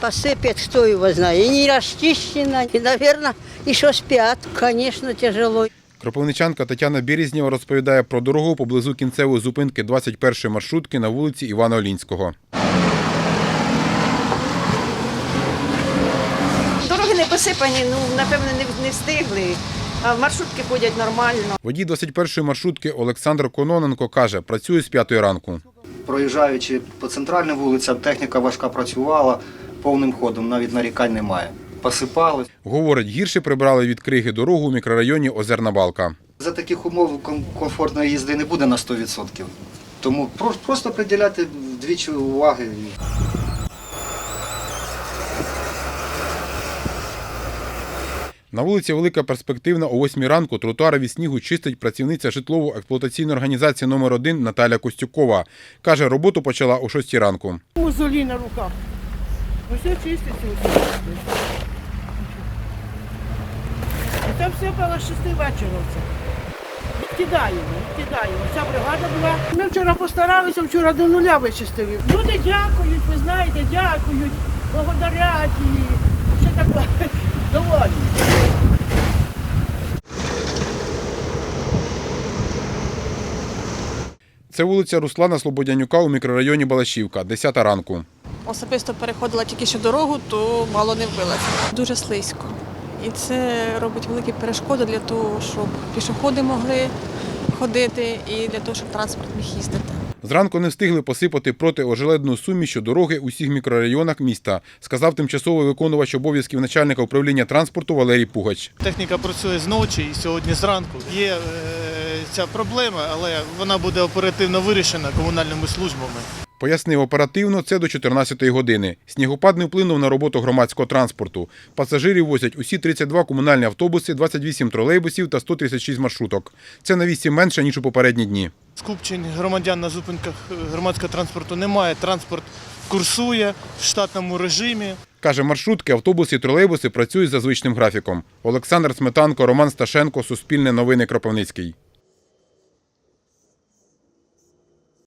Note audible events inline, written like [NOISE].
посыпят, кто его знает. И не расчищено, и, наверное, еще спят. Конечно, тяжело. Кропивничанка Тетяна Березнєва розповідає про дорогу поблизу кінцевої зупинки 21-ї маршрутки на вулиці Івана Олінського. Дороги не посипані, ну напевно не, не встигли. А маршрутки ходять нормально. Водій 21-ї маршрутки Олександр Кононенко каже, працює з 5 ранку. Проїжджаючи по центральним вулицям, техніка важка працювала повним ходом, навіть нарікань немає. Посипалось. Говорить, гірше прибрали від криги дорогу у мікрорайоні Озерна Балка. За таких умов комфортної їзди не буде на 100%. Тому просто приділяти двічі уваги. На вулиці Велика Перспективна о 8 ранку тротуари від снігу чистить працівниця житлово-експлуатаційної організації номер 1 Наталя Костюкова. Каже, роботу почала о 6 ранку. Мозолі на руках. Усе чиститься, усе чиститься. Це все було 6 вечора. Відкидаємо, відкидаємо. Ця бригада була. Ми вчора постаралися, вчора до нуля вичистили. Люди дякують, ви знаєте, дякують, благодарять і все таке [LAUGHS] доволі. Це вулиця Руслана Слободянюка у мікрорайоні Балашівка, 10 ранку. Особисто переходила тільки що дорогу, то мало не вбилася. Дуже слизько. І це робить великі перешкоди для того, щоб пішоходи могли ходити і для того, щоб транспорт міг їздити. Зранку не встигли посипати протиожеледну сумішю дороги у всіх мікрорайонах міста, сказав тимчасовий виконувач обов'язків начальника управління транспорту Валерій Пугач. Техніка працює зночі і сьогодні зранку. Є е, ця проблема, але вона буде оперативно вирішена комунальними службами. Пояснив оперативно, це до 14-ї години. Снігопад не вплинув на роботу громадського транспорту. Пасажирів возять усі 32 комунальні автобуси, 28 тролейбусів та 136 маршруток. Це на 8 менше, ніж у попередні дні. Скупчень громадян на зупинках е, громадського транспорту немає. Транспорт курсує в штатному режимі. Каже, маршрутки, автобуси і тролейбуси працюють за звичним графіком. Олександр Сметанко, Роман Сташенко, Суспільне новини Кропивницький.